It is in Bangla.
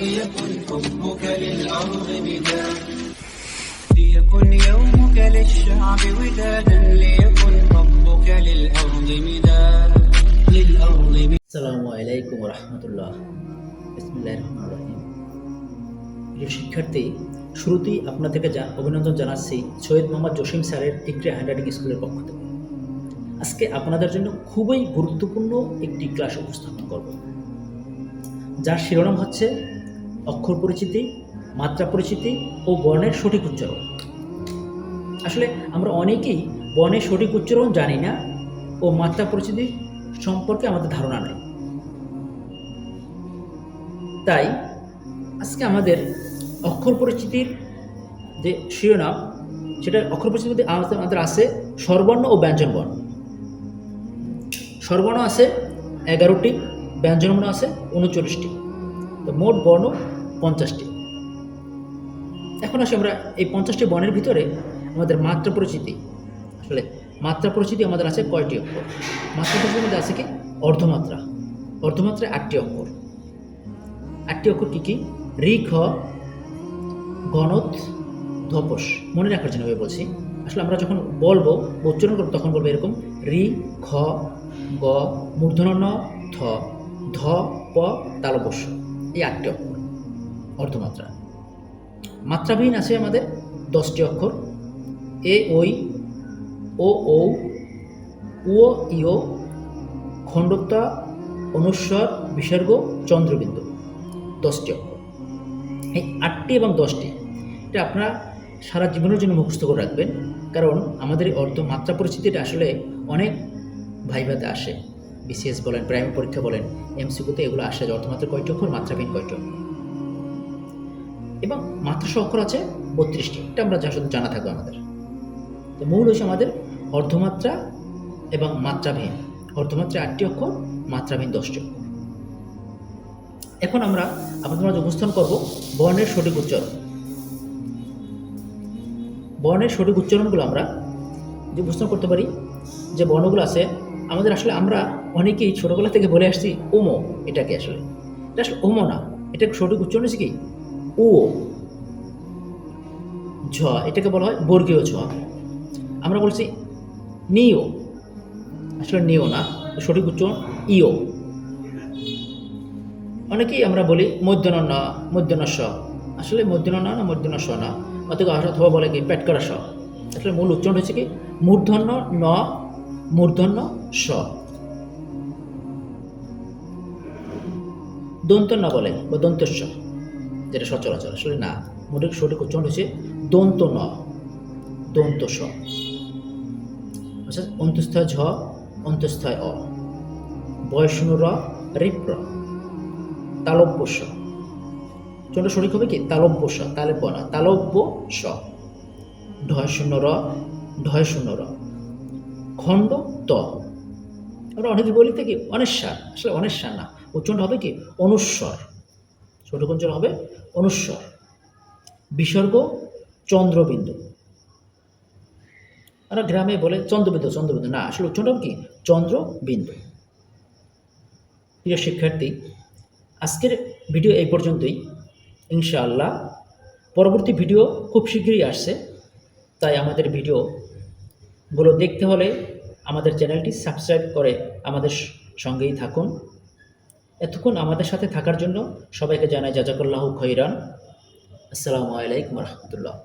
ليكن حبك للأرض مداد ليكن يومك للشعب ودادا ليكن حبك للأرض مداد للأرض مداد আসসালামু আলাইকুম রহমতুল্লাহ ইসমিল্লাহ রহমান রহিম প্রিয় শিক্ষার্থী শুরুতেই আপনাদেরকে যা অভিনন্দন জানাচ্ছি সৈয়দ মোহাম্মদ জসিম স্যারের ইকরে হ্যান্ডরাইটিং স্কুলের পক্ষ থেকে আজকে আপনাদের জন্য খুবই গুরুত্বপূর্ণ একটি ক্লাস উপস্থাপন করব যার শিরোনাম হচ্ছে অক্ষর পরিচিতি, মাত্রা পরিচিতি ও বর্ণের সঠিক উচ্চারণ। আসলে আমরা অনেকেই বর্ণের সঠিক উচ্চারণ জানি না ও মাত্রা পরিচিতি সম্পর্কে আমাদের ধারণা নেই। তাই আজকে আমাদের অক্ষর পরিচিতির যে শিরোনাম, সেটা অক্ষর পরিচিতির মধ্যে আমাদের আছে স্বরবর্ণ ও ব্যঞ্জনবর্ণ স্বরবর্ণ আছে এগারোটি ব্যঞ্জনবর্ণ আছে উনচল্লিশটি। তো মোট বর্ণ পঞ্চাশটি। এখন আসি আমরা এই পঞ্চাশটি বর্ণের ভিতরে আমাদের মাত্রা পরিচিতি। আসলে মাত্রা পরিচিতি আমাদের আছে কয়টি অক্ষর? মাত্রা পরিচিতির মধ্যে আছে কি? অর্ধমাত্রা। অর্ধমাত্রায় আটটি অক্ষর। আটটি অক্ষর কী কী? রি খ গণত ধপস। মনে রাখার জন্য বলছি। আসলে আমরা যখন বলব, উচ্চারণ করব, তখন বলব এরকম, রি, খ, গ, মূর্ধন্য ন থ, ধ, প তালবস্য এই আটটি অক্ষর। অর্ধমাত্রা মাত্রাবিহীন আছে আমাদের দশটি অক্ষর। এ ওই ও ও উ ইও খণ্ডতা অনুস্বর, বিসর্গ, চন্দ্রবিন্দু। দশটি অক্ষর। এই আটটি এবং দশটি, এটা আপনারা সারা জীবনের জন্য মুখস্থ করে রাখবেন। কারণ আমাদের এই অর্ধ মাত্রা পরিস্থিতিটা আসলে অনেক ভাইভাতে আসে। বিসিএস বলেন প্রাইমারি পরীক্ষা বলেন এমসিকুতে এগুলো আসে যে অর্ধমাত্রা কয়টি অক্ষর মাত্রাবিহীন কয়টি এবং মাত্রা সহ অক্ষর আছে বত্রিশটি। এটা আমরা যা শুধু জানা থাকবে আমাদের। তো মূল হচ্ছে আমাদের অর্ধমাত্রা এবং মাত্রাবিহীন। অর্ধমাত্রা আটটি অক্ষর, মাত্রাবিহীন দশটি অক্ষর। এখন আমরা আপনাদের মাঝে উপস্থাপন করব বর্ণের সঠিক উচ্চারণ। বর্ণের সঠিক উচ্চারণগুলো আমরা যে উপস্থাপন করতে পারি, যে বর্ণগুলো আছে আমাদের আসলে আমরা অনেকেই ছোটোবেলা থেকে বলে আসছি, ওমো এটাকে আসলে? এটা আসলে ওমো না। এটা সঠিক উচ্চারণ হচ্ছে কি? ও ঝ, এটাকে বলা হয় বর্গীয় ঝ। আমরা বলছি, নিও। আসলে নিও না, সঠিক উচ্চারণ ইও। অনেকেই আমরা বলি মধ্যন ন মধ্যন স। আসলে মধ্যন ন, না মধ্যন স না। অথবা অথবা বলে কি, পেট করা স। আসলে মূল উচ্চারণ হচ্ছে কি? মূর্ধন্য ন মূর্ধন্য স দন্ত ন বলে বা দন্তস্ব যেটা সচরাচর। আসলে না মোটের সঠিক উচ্চারণ হচ্ছে দন্ত ন, দন্ত স অর্থাৎ অন্তস্থয় ঝ, অন্তস্থয় অ। বয়সনু র, রিপ্র, তালব্য স চোনটা সঠিক হবে কি? তালব্য স তালব্য না, তালব্য স ঢয় শূন্য র ঢয় শূন্য র। খণ্ড ত আমরা অনেকে বলি থেকে অনেশ্বর। আসলে অনেশ্বর না। উচ্চারণটা হবে কি, অনুস্বর। ছোট অঞ্চল হবে অনুস্বর। বিসর্গ চন্দ্রবিন্দু। আমরা গ্রামে বলে চন্দ্রবিন্দু চন্দ্রবিন্দু না, আসলে উচ্চারণটা হবে কি, চন্দ্রবিন্দু। প্রিয় শিক্ষার্থী, আজকের ভিডিও এই পর্যন্তই। ইনশাআল্লাহ পরবর্তী ভিডিও খুব শীঘ্রই আসছে। তাই আমাদের ভিডিওগুলো দেখতে হলে আমাদের চ্যানেলটি সাবস্ক্রাইব করে আমাদের সঙ্গেই থাকুন। এতক্ষণ আমাদের সাথে থাকার জন্য সবাইকে জানাই জাজাকাল্লাহ খৈরান আসসালামু আলাইকুম রহমতুল্লাহ।